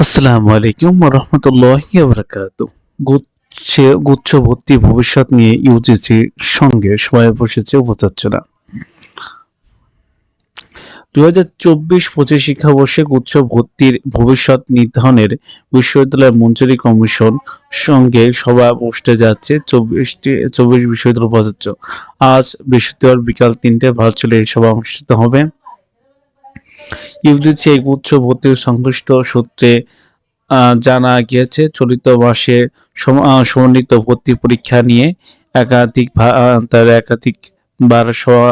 আসসালামু আলাইকুম রহমতুল্লাহ গুচ্ছে গুচ্ছ ভর্তি ভবিষ্যৎ নিয়ে ইউজিসি সঙ্গে সবাই বসেছে উপাচার্যরা দুই হাজার চব্বিশ পঁচিশ শিক্ষাবর্ষে গুচ্ছ ভর্তির ভবিষ্যৎ নির্ধারণের বিশ্ববিদ্যালয় মঞ্জুরি কমিশন সঙ্গে সভা বসতে যাচ্ছে চব্বিশটি, চব্বিশ বিশ্ববিদ্যালয় উপাচার্য। আজ বৃহস্পতিবার বিকাল তিনটে ভার্চুয়ালি এই সভা অনুষ্ঠিত হবে। ইউজিসি এই গুচ্ছ ভর্তি সংশ্লিষ্ট সূত্রে জানা গিয়েছে, চলিত মাসে সমন্বিত ভর্তি পরীক্ষা নিয়ে একাধিক তার একাধিক বার সভা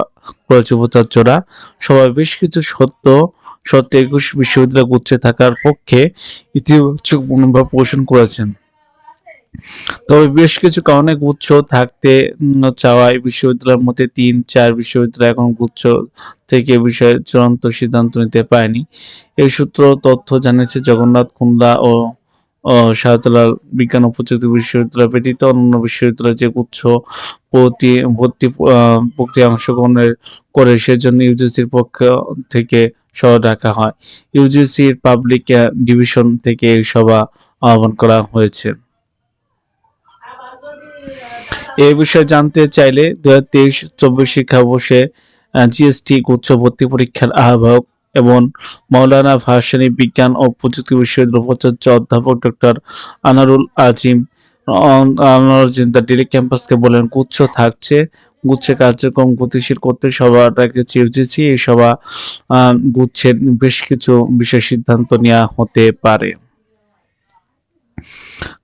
করেছে উপাচার্যরা সবাই বেশ কিছু সত্য সত্য একুশ বিশ্ববিদ্যালয় গুচ্ছে থাকার পক্ষে ইতিবাচক মনোভাব পোষণ করেছেন। তবে বেশ কিছু কারণে গুচ্ছ থাকতে চাওয়ায় বিশ্ববিদ্যালয়ের মধ্যে তিন, চার বিশ্ববিদ্যালয় এখন গুচ্ছ থেকে বিষয়ে চূড়ান্ত সিদ্ধান্ত নিতে পারেনি। এই সূত্র তথ্য জানিয়েছে জগন্নাথ খুলনা ও শাহজালাল বিজ্ঞান ও প্রযুক্তি বিশ্ববিদ্যালয় ব্যতীত অন্যান্য বিশ্ববিদ্যালয় যে গুচ্ছ ভর্তি ভর্তি প্রক্রিয়া অংশগ্রহণের করে সেজন্য ইউজিসির পক্ষ থেকে সভা ডাকা হয়। ইউজিসির পাবলিক ডিভিশন থেকে এই সভা আহ্বান করা হয়েছে। এই বিষয়ে জানতে চাইলে দু হাজার তেইশ চব্বিশ শিক্ষাবর্ষে জিএসটি গুচ্ছ ভর্তি পরীক্ষার আহ্বায়ক এবং মৌলানা ভাসানী বিজ্ঞান ও প্রযুক্তি বিশ্ববিদ্যালয়ের উপাচার্য অধ্যাপক ডক্টর আনারুল আজিম জিন্দা ডিরেক্ট ক্যাম্পাসকে বলেন, গুচ্ছ থাকছে গুচ্ছে কার্যক্রম গতিশীল করতে সভা ডাকেছে ইউজিসি এই সভা গুচ্ছের বেশ কিছু বিশেষ সিদ্ধান্ত নেওয়া হতে পারে।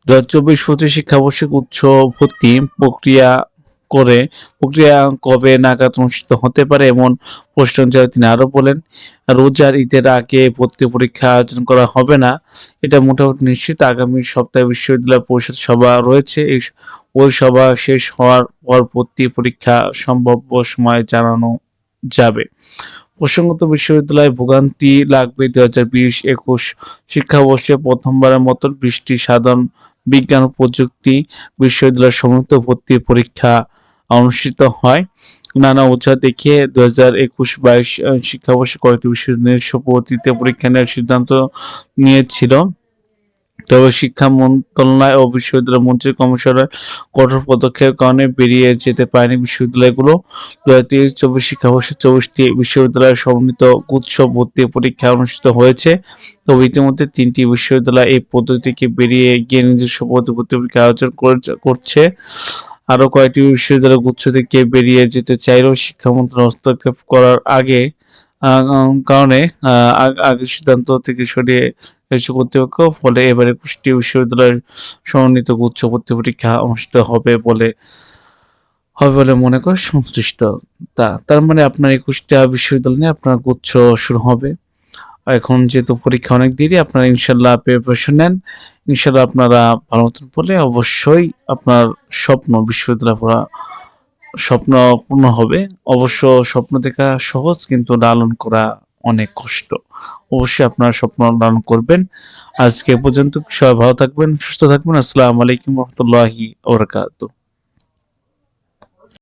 দু হাজার চব্বিশ পঁচিশ শিক্ষাবর্ষে উচ্চ ভর্তি প্রক্রিয়া করে, প্রক্রিয়া কবে নাগাদ অনুষ্ঠিত হতে পারে এমন প্রশ্ন যারা তিনি আরও বলেন রোজার ঈদের আগে ভর্তি পরীক্ষা আয়োজন করা হবে না, এটা মোটামুটি নিশ্চিত। আগামী সপ্তাহে বিশ্ববিদ্যালয় পরিষদ সভা রয়েছে, এই ওই সভা শেষ হওয়ার পর ভর্তি পরীক্ষা সম্ভাব্য সময় জানানো যাবে। প্রসঙ্গত বিশ্ববিদ্যালয়ে ভোগান্তি লাগবে। দুই হাজার বিশ একুশ শিক্ষাবর্ষে প্রথমবারের মতন বৃষ্টি সাধারণ বিজ্ঞান ও প্রযুক্তি বিশ্ববিদ্যালয়ের সমস্ত ভর্তি পরীক্ষা অনুষ্ঠিত হয়। নানা উৎসাহ দেখিয়ে দু হাজার একুশ বাইশ শিক্ষাবর্ষে কয়েকটি বিশ্ববিদ্যালয়ের পরীক্ষা নেওয়ার সিদ্ধান্ত নিয়েছিল। তবে শিক্ষা মন্ত্রণালয় ও বিশ্ববিদ্যালয় মন্ত্রী কমিশনের কঠোর পদক্ষেপের কারণে বেরিয়ে যেতে পারেনি বিশ্ববিদ্যালয়গুলো। দু হাজার তেইশ চব্বিশ শিক্ষাবর্ষে চব্বিশটি বিশ্ববিদ্যালয়ের সমন্বিত গুচ্ছ ভর্তি পরীক্ষা অনুষ্ঠিত হয়েছে। তবে ইতিমধ্যে তিনটি বিশ্ববিদ্যালয় এই পদ্ধতিকে বেরিয়ে গিয়ে নিজস্ব ভর্তি পরীক্ষা আয়োজন করে- করছে। আরও কয়েকটি বিশ্ববিদ্যালয় গুচ্ছ থেকে বেরিয়ে যেতে চাইলেও শিক্ষা মন্ত্রণালয় হস্তক্ষেপ করার আগে কারণে আহ, আগ- আগে সিদ্ধান্ত থেকে সরিয়ে এসে কর্তৃপক্ষ ফলে এবারে কুষ্টি বিশ্ববিদ্যালয়ের সমন্বিত গুচ্ছ ভর্তি পরীক্ষা অনুষ্ঠিত হবে বলে হবে বলে মনে করে সংশ্লিষ্ট তা। তার মানে আপনার একুশটা বিশ্ববিদ্যালয় নিয়ে আপনার গুচ্ছ শুরু হবে। এখন যেহেতু পরীক্ষা অনেক দেরি আপনারা ইনশাল্লাহ প্রিপারেশন নেন। ইনশাল্লাহ আপনারা ভালো মতন পড়লে অবশ্যই আপনার স্বপ্ন বিশ্ববিদ্যালয় পড়া স্বপ্ন পূর্ণ হবে। অবশ্য স্বপ্ন দেখা সহজ, কিন্তু লালন করা অনেক কষ্ট। অবশ্যই আপনারা স্বপ্ন লালন করবেন। আজকে পর্যন্ত সবাই ভালো থাকবেন, সুস্থ থাকবেন। আসসালামু আলাইকুম রহমতুল্লাহি ওবরাকাতুহ।